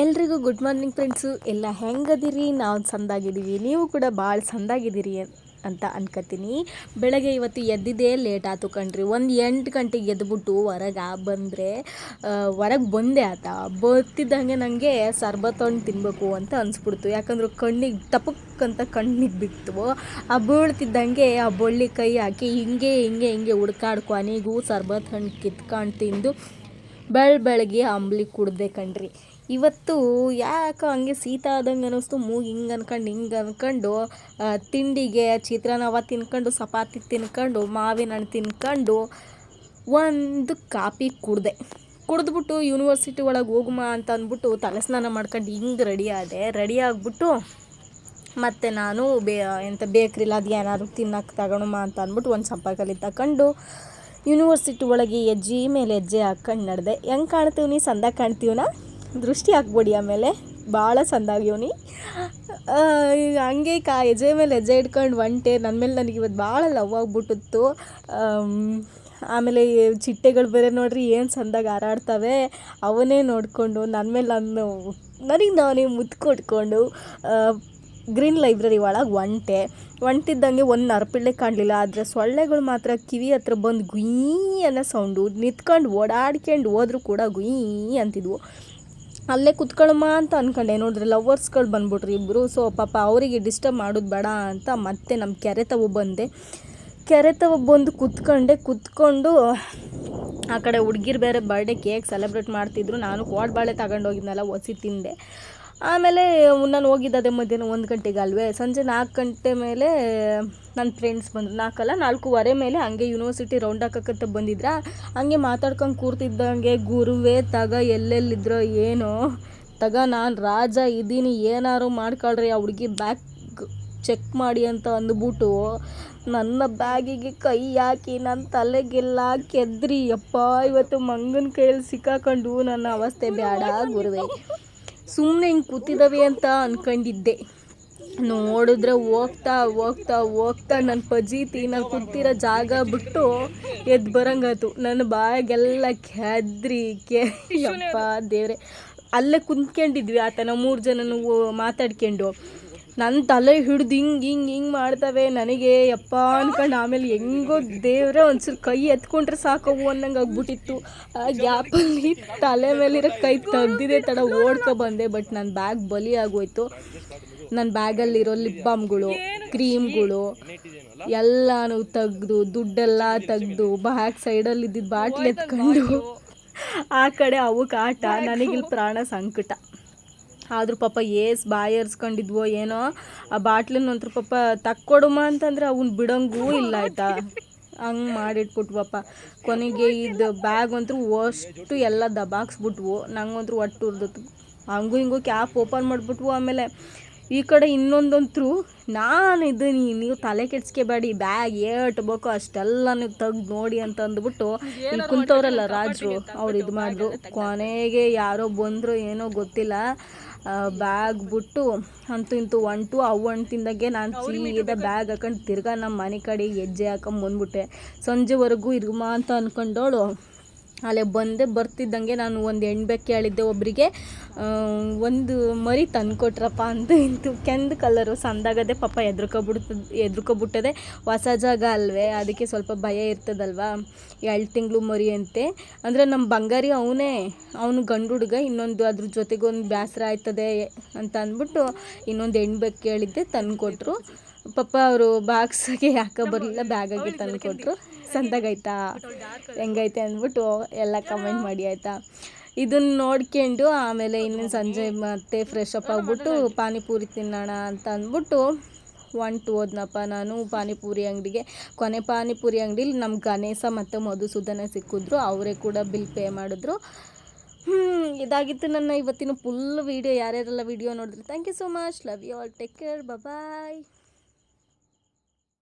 ಎಲ್ರಿಗೂ good morning friends. ಎಲ್ಲ ಹೆಂಗದಿರಿ? ನಾವು ಚಂದಾಗಿದ್ದೀವಿ ನೀವು ಕೂಡ ಭಾಳ ಚಂದಾಗಿದ್ದೀರಿ ಅಂತ ಅನ್ಕೋತೀನಿ ಬೆಳಗ್ಗೆ ಇವತ್ತು ಎದ್ದಿದ್ದೇ ಲೇಟ್ ಆಯ್ತು ಕಣ್ರಿ. ಒಂದು ಎಂಟು ಗಂಟೆಗೆ ಎದ್ಬಿಟ್ಟು ಹೊರಗೆ ಬಂದರೆ ಹೊರಗೆ ಬಂದೆ ಆತ. ಬರ್ತಿದ್ದಂಗೆ ನನಗೆ ಸರ್ಬತ್ ಹಣ್ಣು ತಿನ್ನಬೇಕು ಅಂತ ಅನಿಸ್ಬಿಡ್ತು. ಯಾಕಂದ್ರೆ ಕಣ್ಣಿಗೆ ಟಪಕ್ಕಂತ ಕಣ್ಣಿಗೆ ಬಿತ್ತು. ಆ ಬೀಳ್ತಿದ್ದಂಗೆ ಆ ಬಳ್ಳಿ ಕೈ ಹಾಕಿ ಹಿಂಗೆ ಹಿಂಗೆ ಹಿಂಗೆ ಹುಡ್ಕಾಡ್ ಕೊನೆಗೂ ಸರ್ಬತ್ ಹಣ್ಣು ಕಿತ್ಕೊಂಡು ತಿಂದು ಬೆಳ ಬೆಳಗ್ಗೆ ಅಂಬ್ಲಿ ಕುಡ್ದೆ ಕಣ್ರಿ. ಇವತ್ತು ಯಾಕೋ ಹಂಗೆ ಸೀತ ಆದಂಗೆ ಅನ್ನಿಸ್ತು. ಮೂಗು ಹಿಂಗೆ ಅನ್ಕೊಂಡು, ಹಿಂಗೆ ಅಂದ್ಕೊಂಡು ತಿಂಡಿಗೆ ಚಿತ್ರಾನ್ನವ ತಿನ್ಕೊಂಡು ಚಪಾತಿ ತಿನ್ಕೊಂಡು, ಮಾವಿನ ಹಣ್ಣು ತಿನ್ಕೊಂಡು ಒಂದು ಕಾಪಿ ಕುಡ್ದೆ. ಕುಡಿದ್ಬಿಟ್ಟು ಯೂನಿವರ್ಸಿಟಿ ಒಳಗೆ ಹೋಗುಮ ಅಂತ ಅಂದ್ಬಿಟ್ಟು ತಲೆ ಸ್ನಾನ ಮಾಡ್ಕೊಂಡು ಹಿಂಗೆ ರೆಡಿ ಆದೆ. ರೆಡಿ ಆಗಿಬಿಟ್ಟು ಮತ್ತು ನಾನು ಬೇ ಎಂಥ ಬೇಕ್ರಿಲ್ಲ ಅದು ಏನಾದ್ರು ತಿನ್ನಕ್ಕೆ ತಗೊಳಮ್ಮ ಅಂತ ಅಂದ್ಬಿಟ್ಟು ಒಂದು ಸಂಪರ್ಕಲ್ಲಿ ತಗೊಂಡು ಯೂನಿವರ್ಸಿಟಿ ಒಳಗೆ ಹೆಜ್ಜೆ ಮೇಲೆ ಹೆಜ್ಜೆ ಹಾಕ್ಕೊಂಡು ನಡೆದೆ. ಹೆಂಗೆ ಕಾಣ್ತೀವಿ ನೀ? ಸಂದ ಕಾಣ್ತೀವನ? ದೃಷ್ಟಿ ಹಾಕ್ಬಿಡಿ ಆಮೇಲೆ. ಭಾಳ ಚಂದಾಗ್ಯವನಿ ಹಂಗೆ ಕಾ, ಹೆಜ್ಜೆ ಮೇಲೆ ಹೆಜ್ಜೆ ಇಟ್ಕೊಂಡು ಒಂಟೆ ನನ್ನ ಮೇಲೆ ನನಗೆ ಇವತ್ತು ಭಾಳ ಲವ್ ಆಗ್ಬಿಟ್ಟಿತ್ತು. ಆಮೇಲೆ ಚಿಟ್ಟೆಗಳು ಬೇರೆ ನೋಡ್ರಿ ಏನು ಚಂದಾಗಿ ಹಾರಾಡ್ತವೆ ಅವನ್ನೇ ನೋಡಿಕೊಂಡು ನನ್ನ ಮೇಲೆ ನಾನು, ನನಗೆ ನಾನೇ ಮುದ್ದು ಕೊಟ್ಕೊಂಡು ಗ್ರೀನ್ ಲೈಬ್ರರಿ ಒಳಗೆ ಒಂಟೆ. ಒಂಟಿದ್ದಂಗೆ ಒಂದು ನರಪಿಳ್ಳೆ ಕಾಣಲಿಲ್ಲ, ಆದರೆ ಸೊಳ್ಳೆಗಳು ಮಾತ್ರ ಕಿವಿ ಹತ್ರ ಬಂದು ಗುಯ್ ಅನ್ನೋ ಸೌಂಡು, ನಿಂತ್ಕೊಂಡು ಓಡಾಡ್ಕೊಂಡು ಹೋದ್ರೂ ಕೂಡ ಗುಯ್ ಅಂತಿದ್ವು. ಅಲ್ಲೇ ಕುತ್ಕೊಳ್ಳಮ್ಮ ಅಂತ ಅನ್ಕೊಂಡೆ. ನೋಡಿದ್ರೆ ಲವರ್ಸ್ಗಳು ಬಂದ್ಬಿಟ್ರಿ ಇಬ್ಬರು ಸೊ ಪಾಪ ಅವರಿಗೆ ಡಿಸ್ಟರ್ಬ್ ಮಾಡೋದು ಬೇಡ ಅಂತ ಮತ್ತೆ ನಮ್ಮ ಕೆರೆ ತಗೊ ಬಂದೆ. ಕೆರೆ ತಗೊ ಬಂದು ಕುತ್ಕೊಂಡೆ. ಕುತ್ಕೊಂಡು, ಆ ಕಡೆ ಹುಡ್ಗಿರು ಬೇರೆ ಬರ್ಡೇ ಕೇಕ್ ಸೆಲೆಬ್ರೇಟ್ ಮಾಡ್ತಿದ್ರು. ನಾನು ಕೋಡ್ ಬಾಳೆ ತಗೊಂಡೋಗಿದ್ನಲ್ಲ, ಒಸಿ ತಿಂದೆ. ಆಮೇಲೆ ನಾನು ಹೋಗಿದ್ದೆ ಮಧ್ಯಾಹ್ನ ಒಂದು ಗಂಟೆಗೆ ಅಲ್ವೇ. ಸಂಜೆ ನಾಲ್ಕು ಗಂಟೆ ಮೇಲೆ ನನ್ನ ಫ್ರೆಂಡ್ಸ್ ಬಂದರು. ನಾಲ್ಕಲ್ಲ ನಾಲ್ಕೂವರೆ ಮೇಲೆ ಹಂಗೆ ಯೂನಿವರ್ಸಿಟಿ ರೌಂಡ್ ಹಾಕಕ್ಕಂತ ಬಂದಿದ್ರ? ಹಂಗೆ ಮಾತಾಡ್ಕೊಂಡು ಕೂರ್ತಿದ್ದಂಗೆ, ಗುರುವೇ, ತಗ, ಎಲ್ಲೆಲ್ಲಿದ್ರೋ ಏನೋ? ತಗ, ನಾನು ರಾಜ ಇದ್ದೀನಿ, ಏನಾರು ಮಾಡ್ಕೊಳ್ರಿ, ಆ ಹುಡುಗಿ ಬ್ಯಾಗ್ ಚೆಕ್ ಮಾಡಿ ಅಂತ ಅಂದ್ಬಿಟ್ಟು ನನ್ನ ಬ್ಯಾಗಿಗೆ ಕೈ ಹಾಕಿ ನನ್ನ ತಲೆಗೆಲ್ಲ ಕೆದ್ರಿ. ಅಪ್ಪ ಇವತ್ತು ಮಂಗನ ಕೈಯಲ್ಲಿ ಸಿಕ್ಕಾಕೊಂಡು ನನ್ನ ಅವಸ್ಥೆ ಬೇಡ, ಗುರುವೇ. ಸುಮ್ಮನೆ ಹಿಂಗೆ ಕೂತಿದ್ದಾವೆ ಅಂತ ಅಂದ್ಕೊಂಡಿದ್ದೆ ನೋಡಿದ್ರೆ ಹೋಗ್ತಾ ಹೋಗ್ತಾ ಹೋಗ್ತಾ ನನ್ನ ಪಜೀತಿ, ನಾನು ಕೂತಿರೋ ಜಾಗ ಬಿಟ್ಟು ಎದ್ದು ಬರಂಗಾಯ್ತು. ನನ್ನ ಬಾಯಾಗೆಲ್ಲ ಕೆದ್ರಿ, ಕೆ, ಯಪ್ಪ ದೇವ್ರೆ. ಅಲ್ಲೇ ಕುಂತ್ಕೊಂಡಿದ್ವಿ ಆತನ ಮೂರು ಜನನು ಮಾತಾಡ್ಕೊಂಡು. ನನ್ನ ತಲೆ ಹಿಡ್ದು ಹಿಂಗೆ ಹಿಂಗೆ ಹಿಂಗೆ ಮಾಡ್ತವೆ ನನಗೆ. ಯಪ್ಪ ಅನ್ಕೊಂಡು ಆಮೇಲೆ ಹೆಂಗೋ ದೇವ್ರೆ ಒಂದ್ಸಲ ಕೈ ಎತ್ಕೊಂಡ್ರೆ ಸಾಕವು ಅನ್ನಂಗೆ ಆಗ್ಬಿಟ್ಟಿತ್ತು. ಆ ಗ್ಯಾಪಲ್ಲಿ ತಲೆ ಮೇಲಿರೋ ಕೈ ತೆಗ್ದಿದೆ ತಡ ಓಡ್ಕೊ ಬಂದೆ, ಬಟ್ ನನ್ನ ಬ್ಯಾಗ್ ಬಲಿ ಆಗೋಯ್ತು. ನನ್ನ ಬ್ಯಾಗಲ್ಲಿರೋ ಲಿಪ್ ಬಾಮ್ಗಳು, ಕ್ರೀಮ್ಗಳು, ಎಲ್ಲನೂ ತೆಗ್ದು, ದುಡ್ಡೆಲ್ಲ ತೆಗ್ದು ಬ್ಯಾಗ್ ಸೈಡಲ್ಲಿ ಇದ್ದಿದ್ದು ಬಾಟ್ಲಿ ಎತ್ಕೊಂಡು ಆ ಕಡೆ ಅವಕ್ಕೆ ಆಟ ನನಗಿಲ್ಲಿ ಪ್ರಾಣ ಸಂಕಟ. ಆದರೂ ಪಾಪ ಏಸ್ ಬಾಯರ್ಸ್ಕೊಂಡಿದ್ವೋ ಏನೋ ಆ ಬಾಟ್ಲಿನಂತ್ರ ಪಾಪ ತಕ್ಕೊಡುಮ ಅಂತಂದ್ರೆ ಅವನ್ ಬಿಡೋಂಗೂ ಇಲ್ಲ ಆಯ್ತಾ? ಹಂಗೆ ಮಾಡಿಟ್ಬಿಟ್ವಪ್ಪ. ಕೊನೆಗೆ ಇದು ಬ್ಯಾಗ್ ಅಂತೂ ಅಷ್ಟು ಎಲ್ಲ ದಬಾಕ್ಸ್ಬಿಟ್ವು. ನಂಗಂತೂ ಒಟ್ಟು ಉರ್ದತ್ತು ಹಂಗೂ ಹಿಂಗೂ ಕ್ಯಾಪ್ ಓಪನ್ ಮಾಡಿಬಿಟ್ವು ಆಮೇಲೆ. ಈ ಕಡೆ ಇನ್ನೊಂದಂತ್ರು ನಾನು ಇದ್ದೀನಿ ನೀವು ತಲೆ ಕೆಡ್ಸ್ಕೋಬೇಡಿ ಬ್ಯಾಗ್ ಏಟ್ ಅಷ್ಟೆಲ್ಲ ನೀವು ತೆಗ್ದು ನೋಡಿ ಅಂತ ಅಂದ್ಬಿಟ್ಟು ಇಲ್ಲಿ ಕುಂತವ್ರಲ್ಲ ರಾಜರು ಅವ್ರು ಇದು ಮಾಡಿದ್ರು ಕೊನೆಗೆ ಯಾರೋ ಬಂದರು ಏನೋ ಗೊತ್ತಿಲ್ಲ. ಬ್ಯಾಗ್ ಬಿಟ್ಟು ಅಂತೂ ಇಂತೂ ಒಂಟು ಅವು ಹಣ್ಣು ತಿಂದಂಗೆ ನಾನು ಸೀದ ಬ್ಯಾಗ್ ಹಾಕೊಂಡು ತಿರ್ಗಾ ನಮ್ಮ ಮನೆ ಕಡೆ ಹೆಜ್ಜೆ ಹಾಕೊಂಡು ಬಂದ್ಬಿಟ್ಟೆ. ಸಂಜೆವರೆಗೂ ಇರುಮ ಅಂತ ಅಂದ್ಕೊಂಡೋಳು ಅಲ್ಲೇ ಬಂದೆ, ಬರ್ತಿದ್ದಂಗೆ ನಾನು ಒಂದು ಹೆಣ್ಬೇಕು ಕೇಳಿದ್ದೆ ಒಬ್ಬರಿಗೆ ಒಂದು ಮರಿ ತಂದುಕೊಟ್ರಪ್ಪ ಅಂತ ಇಂತು ಕೆಂದು ಕಲರು ಸಂದಾಗದೆ ಪಾಪ ಎದ್ರುಕೊಬಿಡ್ತದೆ ಎದ್ರುಕೊಬಿಟ್ಟದೆ ಹೊಸ ಜಾಗ ಅಲ್ವೇ, ಅದಕ್ಕೆ ಸ್ವಲ್ಪ ಭಯ ಇರ್ತದಲ್ವಾ? ಎರಡು ತಿಂಗಳು ಮರಿ ಅಂತೆ. ಅಂದರೆ ನಮ್ಮ ಬಂಗಾರಿ ಅವನೇ, ಅವನು ಗಂಡು ಹುಡುಗ, ಇನ್ನೊಂದು ಅದ್ರ ಜೊತೆಗೊಂದು ಬೇಸರ ಆಯ್ತದೆ ಅಂತ ಅಂದ್ಬಿಟ್ಟು ಇನ್ನೊಂದು ಹೆಣ್ಬೇಕು ಕೇಳಿದ್ದೆ ತಂದುಕೊಟ್ರು. ಪಾಪ ಅವರು ಬಾಕ್ಸ್ಗೆ ಯಾಕೆ ಬರಲಿಲ್ಲ ಬ್ಯಾಗಾಗಿ ತಂದು ಕೊಟ್ಟರು ಸಂದಾಗೈತಾ? ಹೆಂಗೈತೆ ಅಂದ್ಬಿಟ್ಟು ಎಲ್ಲ ಕಮೆಂಟ್ ಮಾಡಿ, ಆಯಿತಾ? ಇದನ್ನು ನೋಡ್ಕೊಂಡು ಆಮೇಲೆ ಇನ್ನೊಂದು ಸಂಜೆ ಮತ್ತೆ ಫ್ರೆಶ್ ಅಪ್ ಆಗಿಬಿಟ್ಟು ಪಾನಿಪೂರಿ ತಿನ್ನೋಣ ಅಂತ ಅಂದ್ಬಿಟ್ಟು ಒಂಟು ಹೋದ್ನಪ್ಪ. ನಾನು ಪಾನಿಪೂರಿ ಅಂಗಡಿಗೆ, ಕೊನೆ ಪಾನಿಪೂರಿ ಅಂಗಡೀಲಿ ನಮ್ಮ ಗಣೇಶ ಮತ್ತು ಮಧುಸೂದನ ಸಿಕ್ಕಿದ್ರು. ಅವರೇ ಕೂಡ ಬಿಲ್ ಪೇ ಮಾಡಿದ್ರು. ಇದಾಗಿತ್ತು ನನ್ನ ಇವತ್ತಿನ ಫುಲ್ ವೀಡಿಯೋ ಯಾರ್ಯಾರೆಲ್ಲ ವೀಡಿಯೋ ನೋಡಿದ್ರೆ thank you so much love you all take care bye